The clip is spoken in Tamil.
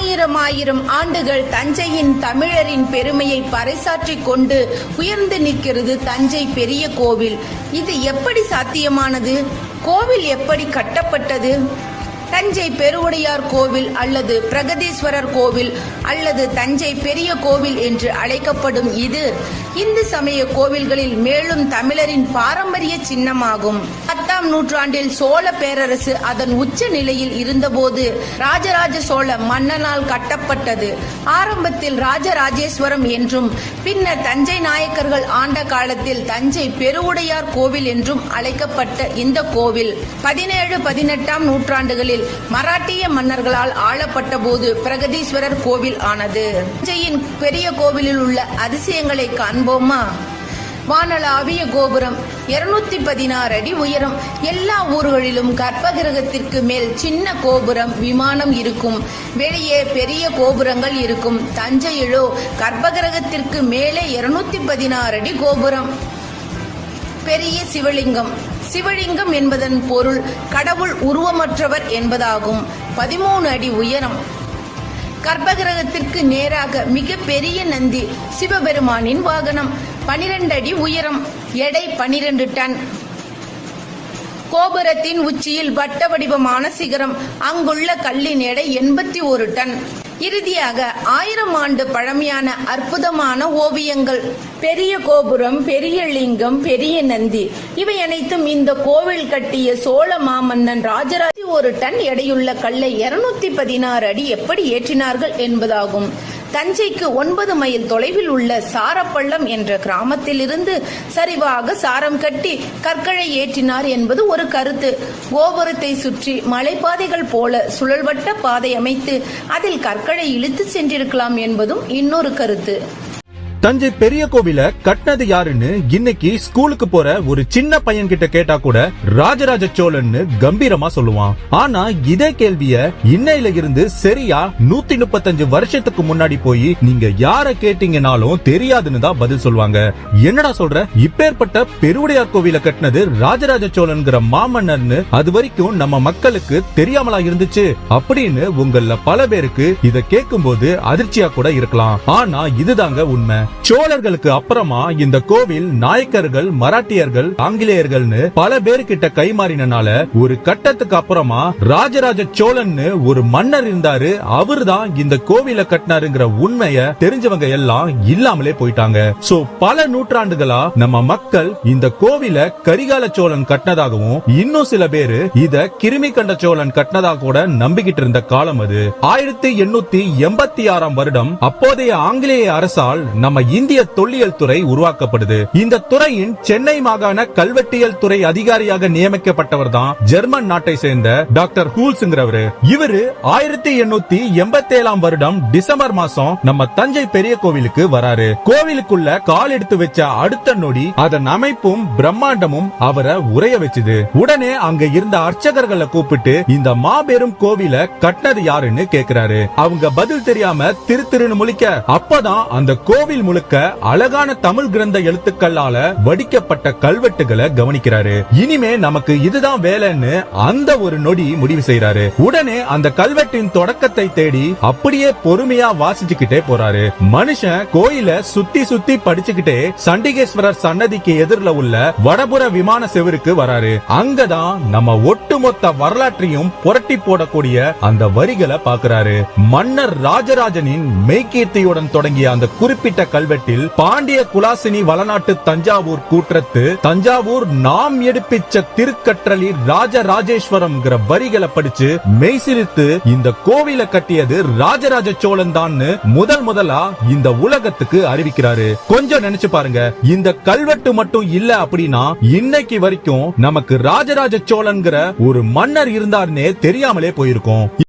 ஆயிரம் ஆயிரம் ஆண்டுகள் தஞ்சையின் தமிழரின் பெருமையை பறைசாற்றிக் கொண்டு உயர்ந்து நிற்கிறது தஞ்சை பெரிய கோவில். இது எப்படி சாத்தியமானது? கோவில் எப்படி கட்டப்பட்டது? தஞ்சை பெருவுடையார் கோவில் அல்லது பிரகதீஸ்வரர் கோவில் அல்லது தஞ்சை பெரிய கோவில் என்று அழைக்கப்படும் இது. இந்து சமய கோவில்களில் மேலும் தமிழரின் பாரம்பரிய சின்னமாகும். பத்தாம் நூற்றாண்டில் சோழ பேரரசு அதன் உச்ச நிலையில் இருந்தபோது ராஜராஜ சோழ மன்னனால் கட்டப்பட்டது. ஆரம்பத்தில் ராஜராஜேஸ்வரம் என்றும் பின்னர் தஞ்சை நாயக்கர்கள் ஆண்ட காலத்தில் தஞ்சை பெருவுடையார் கோவில் என்றும் அழைக்கப்பட்ட இந்த கோவில் பதினேழு பதினெட்டாம் நூற்றாண்டுகளில் மராட்டிய மன்னர்களால் ஆளப்பட்ட போது பிரகதீஸ்வரர் கோவில் ஆனது. தஞ்சையின் பெரிய கோவிலில் உள்ள அதிசயங்களை காண்போமா? வானளாவிய கோபுரம். இருநூத்தி பதினாறு அடி உயரம். எல்லா ஊர்களிலும் கர்ப்பகிரகத்திற்கு மேல் சின்ன கோபுரம் விமானம் இருக்கும். வெளியே பெரிய கோபுரங்கள் இருக்கும். தஞ்சையிலோ கர்ப்பகிரகத்திற்கு மேலே இருநூத்தி பதினாறு அடி கோபுரம். பெரிய சிவலிங்கம். சிவலிங்கம் என்பதன் பொருள் கடவுள் உருவமற்றவர் என்பதாகும். பதிமூணு அடி உயரம். கர்ப்பகிரகத்திற்கு நேராக மிக பெரிய நந்தி சிவபெருமானின் வாகனம். பனிரெண்டு அடி உயரம். எடை பனிரெண்டு டன். கோபுரத்தின் உச்சியில் வட்ட வடிவமான சிகரம். அங்குள்ள கல்லின் எடை எண்பத்தி ஒரு டன். இறுதியாக ஆயிரம் ஆண்டு பழமையான அற்புதமான ஓவியங்கள். பெரிய கோபுரம் பெரிய லிங்கம் பெரிய நந்தி. இவை அனைத்தும் இந்த கோவில் கட்டிய சோழ மாமன்னன் ராஜராஜ ஒரு டன் எடையுள்ள கல்லை இருநூத்தி பதினாறு அடி எப்படி ஏற்றினார்கள் என்பதாகும். தஞ்சைக்கு ஒன்பது மைல் தொலைவில் உள்ள சாரப்பள்ளம் என்ற கிராமத்திலிருந்து சரிவாக சாரம் கட்டி கற்களை ஏற்றினார் என்பது ஒரு கருத்து. கோபுரத்தை சுற்றி மலைப்பாதைகள் போல சுழல்வட்ட பாதை அமைத்து அதில் கற்களை இழுத்து சென்றிருக்கலாம் என்பதும் இன்னொரு கருத்து. தஞ்சை பெரிய கோவில கட்டினது யாருன்னு இன்னைக்கு ஸ்கூலுக்கு போற ஒரு சின்ன பையன் கிட்ட கேட்டா கூட ராஜராஜ சோழன்னு கம்பீரமா சொல்லுவான். ஆனா இதே கேள்விய இன்னையில இருந்து சரியா நூத்தி முப்பத்தஞ்சு வருஷத்துக்கு முன்னாடி போய் நீங்க யார கேட்டீங்கனாலும் தெரியாதுன்னு தான் பதில் சொல்லுவாங்க. என்னடா சொல்ற? இப்பேற்பட்ட பெருவுடையார் கோவில கட்டினது ராஜராஜ சோழன்கிற மாமன்னர்னு அது வரைக்கும் நம்ம மக்களுக்கு தெரியாமலா இருந்துச்சு. அப்படின்னு உங்கள பல பேருக்கு இத கேட்கும்போது அதிர்ச்சியா கூட இருக்கலாம். ஆனா இதுதாங்க உண்மை. சோழர்களுக்கு அப்புறமா இந்த கோவில் நாயக்கர்கள் மராட்டியர்கள் ஆங்கிலேயர்கள்னு பல பேர்கிட்ட கைமாறினால ஒரு கட்டத்துக்கு அப்புறமா ராஜராஜ சோழன்னு ஒரு மன்னர் இருந்தாரு. அவர்தான் இந்த கோவில கட்டினாருங்கிற உண்மைய தெரிஞ்சவங்க எல்லாம் இல்லாமலே போயிட்டாங்க. சோ பல நூற்றாண்டுகளா நம்ம மக்கள் இந்த கோவில கரிகால சோழன் கட்டினதாகவும் இன்னும் சில பேரு இத கிருமி கண்ட சோழன் கட்டினதாக கூட நம்பிக்கிட்டு இருந்த காலம் அது. ஆயிரத்தி எண்ணூத்தி எண்பத்தி ஆறாம் வருடம் அப்போதைய ஆங்கிலேய அரசால் நம்ம இந்திய தொல்லியல் துறை உருவாக்கப்படுது. இந்த துறையின் சென்னை மாகாண கல்வெட்டியல் துறை அதிகாரியாக நியமிக்கப்பட்டவர் தான் ஜெர்மன் நாட்டை சேர்ந்த டாக்டர் ஹூல்ஸ்ங்கிறவரு இவரு ஆயிரத்தி எண்ணூத்தி எண்பத்தி ஏழாம் வருடம் டிசம்பர் மாசம் நம்ம தஞ்சை பெரிய கோவிலுக்கு வராரு. கோவிலுக்குள்ள கால் எடுத்து வச்ச அடுத்த நொடி அதன் அமைப்பும் பிரம்மாண்டமும் அவரை உரைய வச்சுது. உடனே அங்க இருந்த அர்ச்சகர்களை கூப்பிட்டு இந்த மாபெரும் கோவில கட்டினது யாருன்னு கேக்குறாரு. அவங்க பதில் தெரியாம திரு திருன்னு முழிக்க அப்பதான் அந்த கோவில் முழுக்க அழகான தமிழ் கிரந்த எழுத்துக்களால வடிக்கப்பட்ட கல்வெட்டுகளை கவனிக்கிறாரு. இனிமே நமக்கு இதுதான் வேலைன்னு அந்த ஒரு நொடி முடிவு செய்யறாரு உடனே அந்த கல்வெட்டின் தொடக்கத்தை தேடி அப்படியே பொறுமையா வாசிச்சுக்கிட்டே போறாரு. மனுஷன் கோயில சுத்தி சுத்தி படிச்சுக்கிட்டே சண்டிகேஸ்வரர் சன்னதிக்கு எதிரில் உள்ள வடபுற விமான செவருக்கு வராரு. அங்கதான் நம்ம ஒட்டுமொத்த வரலாற்றையும் புரட்டி போடக்கூடிய அந்த வரிகளை பாக்குறாரு மன்னர் ராஜராஜனின் மெய்கீர்த்தியுடன் தொடங்கிய அந்த குறிப்பிட்ட கல்வெட்டில் பாண்டிய குலாசினி வளநாட்டு தஞ்சாவூர் கூற்றத்து தஞ்சாவூர் நாம் எடுப்பிச்ச திருக்கற்றலி ராஜராஜேஸ்வரம் வரிகளை படிச்சு மெய்சிரித்து இந்த கோவில கட்டியது ராஜராஜ சோழன் தான் முதல் முதலா இந்த உலகத்துக்கு அறிவிக்கிறாரு. கொஞ்சம் நினைச்சு பாருங்க. இந்த கல்வெட்டு மட்டும் இல்ல அப்படின்னா இன்னைக்கு வரைக்கும் நமக்கு ராஜராஜ சோழன்கிற ஒரு மன்னர் இருந்தார்னே தெரியாமலே போயிருக்கோம்.